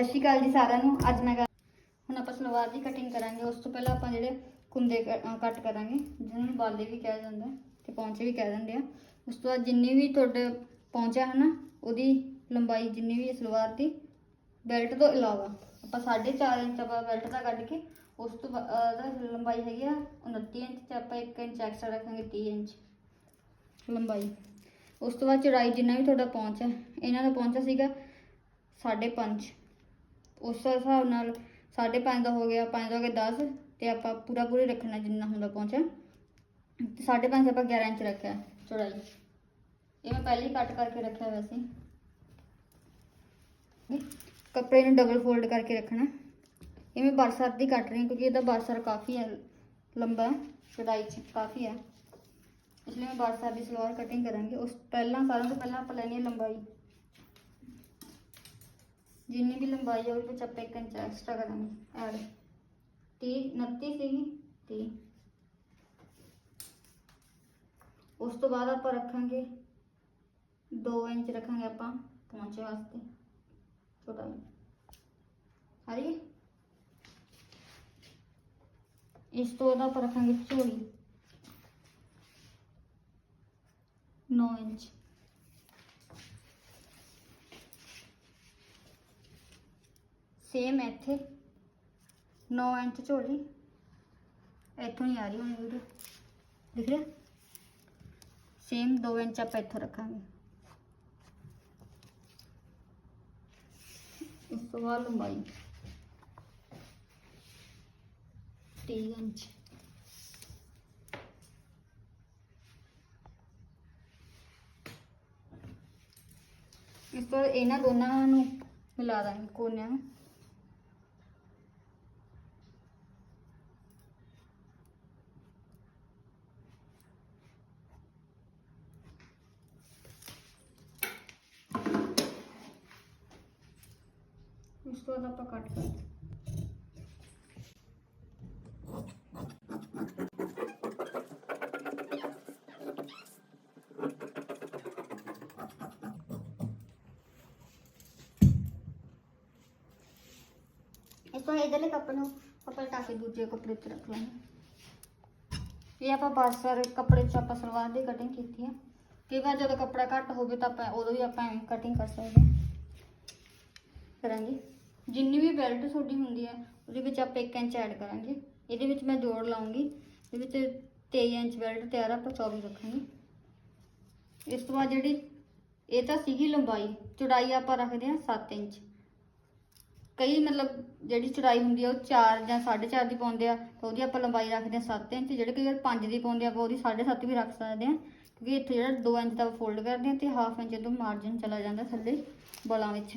ਸਤਿ ਸ਼੍ਰੀ ਅਕਾਲ ਜੀ ਸਾਰਿਆਂ ਨੂੰ। ਅੱਜ ਮੈਂ ਕਰ- ਹੁਣ ਆਪਾਂ ਸਲਵਾਰ ਦੀ ਕਟਿੰਗ ਕਰਾਂਗੇ। ਉਸ ਤੋਂ ਪਹਿਲਾਂ ਆਪਾਂ ਜਿਹੜੇ ਕੁੰਦੇ ਕੱਟ ਕਰਾਂਗੇ, ਜਿਹਨਾਂ ਨੂੰ ਬਾਲੇ ਵੀ ਕਿਹਾ ਜਾਂਦਾ ਤੇ ਪੌਂਚੇ ਵੀ ਕਹਿ ਦਿੰਦੇ ਆ। ਉਸ ਤੋਂ ਬਾਅਦ ਜਿੰਨੀ ਵੀ ਤੁਹਾਡੇ ਪੌਂਚਾ ਹੈ ਨਾ, ਉਹਦੀ ਲੰਬਾਈ ਜਿੰਨੀ ਵੀ ਸਲਵਾਰ ਦੀ ਬੈਲਟ ਤੋਂ ਇਲਾਵਾ ਆਪਾਂ 4.5 ਇੰਚ ਆਪਾਂ ਬੈਲਟ ਦਾ ਕੱਢ ਕੇ, ਉਸ ਤੋਂ ਬਾਅਦ ਲੰਬਾਈ ਹੈਗੀ ਆ 29 ਇੰਚ ਤੇ ਆਪਾਂ 1 ਇੰਚ ਐਕਸਟਰਾ ਰੱਖਾਂਗੇ 30 ਇੰਚ ਲੰਬਾਈ। ਉਸ ਤੋਂ ਬਾਅਦ ਚੌੜਾਈ ਜਿੰਨਾ ਵੀ ਤੁਹਾਡਾ ਪਹੁੰਚ ਹੈ, ਇਹਨਾਂ ਦਾ ਪਹੁੰਚਾ ਸੀਗਾ 5.5 ਉਸ ਹਿਸਾਬ ਨਾਲ 5.5 ਦਾ ਹੋ ਗਿਆ 5 ਦਾ ਹੋ ਗਿਆ 10 ਤੇ ਆਪਾਂ ਪੂਰਾ ਪੂਰੀ ਰੱਖਣਾ ਜਿੰਨਾ ਹੁੰਦਾ ਪਹੁੰਚਾ। ਤੇ 5.5 ਆਪਾਂ 11 ਇੰਚ ਰੱਖਿਆ, ਚੌੜਾਈ। ਇਹ ਮੈਂ ਪਹਿਲੇ ਹੀ ਕੱਟ ਕਰਕੇ ਰੱਖਿਆ ਵੈਸੇ ਕੱਪੜੇ ਨੂੰ ਡਬਲ ਫੋਲਡ ਕਰਕੇ ਰੱਖਣਾ। ਇਹ ਮੈਂ ਬਰਸਰ ਦੀ ਕੱਟ ਰਹੀ ਹਾਂ ਕਿਉਂਕਿ ਇਹਦਾ ਬਰਸਰ ਕਾਫੀ ਹੈ, ਲੰਬਾ ਚੌੜਾਈ ਚ ਕਾਫੀ ਹੈ। ਇਸ ਲਈ ਮੈਂ ਬਰਸਰ ਦੀ ਸਲਵਾਰ ਕਟਿੰਗ ਕਰਾਂਗੇ। ਉਸ ਪਹਿਲਾਂ ਸਾਰਿਆਂ ਤੋਂ ਪਹਿਲਾਂ ਆਪਾਂ ਲੈਣੀ ਹੈ ਲੰਬਾਈ। ਜਿੰਨੀ ਵੀ ਲੰਬਾਈ ਹੈ ਉਹਦੇ ਵਿੱਚ ਆਪਾਂ ਇੱਕ ਇੰਚ ਐਕਸਟਰਾ ਕਰਾਂਗੇ ਐਡ 30 29 ਸੀਗੀ 30 ਉਸ ਤੋਂ ਬਾਅਦ ਆਪਾਂ ਰੱਖਾਂਗੇ 2 ਇੰਚ ਰੱਖਾਂਗੇ ਆਪਾਂ ਪਹੁੰਚੇ ਵਾਸਤੇ ਚੌੜਾਈ ਆ ਰਹੀ ਹੈ ਇਸ ਤੋਂ ਬਾਅਦ ਆਪਾਂ ਰੱਖਾਂਗੇ ਝੋਲੀ 9 ਸੇਮ ਇੱਥੇ। 9 ਇੰਚ ਝੋਲੀ। ਇੱਥੋਂ ਹੀ ਆ ਰਹੀ ਹੁਣ ਵੀਡੀਓ। ਦਿਖ ਰਿਹਾ? ਸੇਮ 2 ਇੰਚ ਆਪਾਂ ਇੱਥੋਂ ਰੱਖਾਂਗੇ। ਇਸ ਤੋਂ ਬਾਅਦ ਲੰਬਾਈ। 30 ਇੰਚ। ਇਸ ਤੋਂ ਬਾਅਦ ਇਹਨਾਂ ਦੋਨਾਂ ਨੂੰ ਮਿਲਾ ਦਾਂਗੇ ਕੋਨਿਆਂ ਨੂੰ। ਇਸ ਤੋਂ ਬਾਅਦ ਆਪਾਂ ਕੱਟ ਕਰ ਇਸ ਤੋਂ ਇਧਰਲੇ ਕੱਪੜੇ ਨੂੰ ਆਪਾਂ ਲਟਾ ਕੇ ਦੂਜੇ ਕੱਪੜੇ ਉੱਤੇ ਰੱਖ ਲਾਂਗੇ ਇਹ ਆਪਾਂ ਬਾਸਰ ਕੱਪੜੇ 'ਚ ਆਪਾਂ ਸਲਵਾਰ ਦੀ ਕਟਿੰਗ ਕੀਤੀ ਹੈ ਕਈ ਵਾਰ ਜਦੋਂ ਕੱਪੜਾ ਘੱਟ ਹੋਵੇ ਤਾਂ ਆਪਾਂ ਉਦੋਂ ਵੀ ਆਪਾਂ ਐਵੇਂ ਕਟਿੰਗ ਕਰ ਸਕਦੇ ਹਾਂ ਕਰਾਂਗੇ ਜਿੰਨੀ ਵੀ ਬੈਲਟ ਤੁਹਾਡੀ ਹੁੰਦੀ ਹੈ, ਉਹਦੇ ਵਿੱਚ ਆਪਾਂ 1 ਇੰਚ ਐਡ ਕਰਾਂਗੇ। ਇਹਦੇ ਵਿੱਚ ਮੈਂ ਜੋੜ ਲਾਉਂਗੀ। ਇਹਦੇ ਵਿੱਚ 23 ਇੰਚ ਬੈਲਟ ਤਿਆਰ ਆਪਾਂ 24 ਰੱਖਾਂਗੇ ਇਸ ਤੋਂ ਬਾਅਦ ਜਿਹੜੀ, ਇਹ ਤਾਂ ਸੀਗੀ ਲੰਬਾਈ। ਚੌੜਾਈ ਆਪਾਂ ਰੱਖਦੇ ਹਾਂ 7 ਇੰਚ। ਕਈ ਮਤਲਬ ਜਿਹੜੀ ਚੌੜਾਈ ਹੁੰਦੀ ਆ, ਉਹ 4 ਜਾਂ 4.5 ਦੀ ਪਾਉਂਦੇ ਆ, ਤਾਂ ਉਹਦੀ ਆਪਾਂ ਲੰਬਾਈ ਰੱਖਦੇ ਆ 7 ਇੰਚ। ਜਿਹੜੇ ਕਈ ਵਾਰ 5 ਦੀ ਪਾਉਂਦੇ ਆ, ਆਪਾਂ ਉਹਦੀ 7.5 ਵੀ ਰੱਖ ਸਕਦੇ ਆ ਕਿਉਂਕਿ ਇੱਥੇ ਜਿਹੜਾ 2 ਇੰਚ ਦਾ ਫੋਲਡ ਕਰਦੇ ਆ ਤੇ ਹਾਫ ਇੰਚ ਤੋਂ ਮਾਰਜਨ ਚਲਾ ਜਾਂਦਾ ਥੱਲੇ ਬਲਾਂ ਵਿੱਚ।